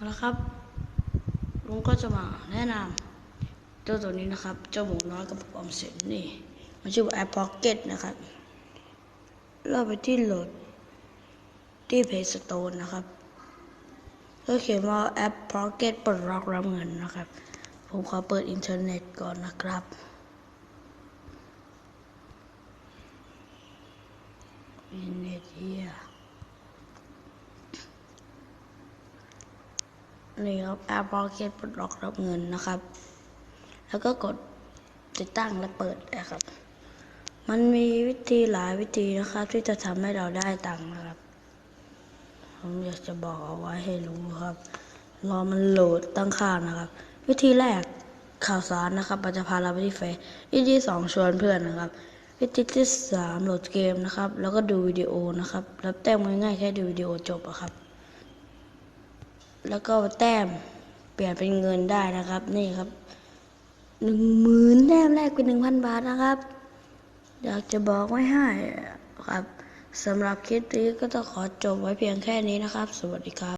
เอาละครับลุงก็จะมาแนะนำเจ้าตัวนี้นะครับ เจ้าหมูน้อยกับปอมสินนี่ มันชื่อว่าแอปพ็อกเก็ตนะครับ เราไปที่โหลดที่เพจสโตนนะครับก็เขียนว่าแอปพ็อกเก็ตปลดล็อกรับเงินนะครับ ผมขอเปิดอินเทอร์เน็ตก่อนนะครับอินเทอร์เนี่ครับแอป Pocket ปลดล็อกรับเงินนะครับ แล้วก็กดติดตั้งและเปิดนะครับ มันมีวิธีหลายวิธีนะครับ ที่จะทำให้เราได้ตังค์นะครับ ผมอยากจะบอกเอาไว้ให้รู้ครับ รอมันโหลดตั้งค่านะครับ วิธีแรกข่าวสารนะครับมันจะพาเราไปที่เฟซวิธีสองชวนเพื่อนนะครับ วิธีที่สามโหลดเกมนะครับ แล้วก็ดูวิดีโอนะครับ รับแต้มง่ายๆแค่ดูวิดีโอจบอะครับ แล้วก็แต้มเปลี่ยนเป็นเงินได้นะครับ นี่ครับหนึ่งหมื่นแต้มแรกเป็นหนึ่งพันบาทนะครับ อยากจะบอกไว้ให้ครับสำหรับคลิปนี้ก็ต้องขอจบไว้เพียงแค่นี้นะครับ สวัสดีครับ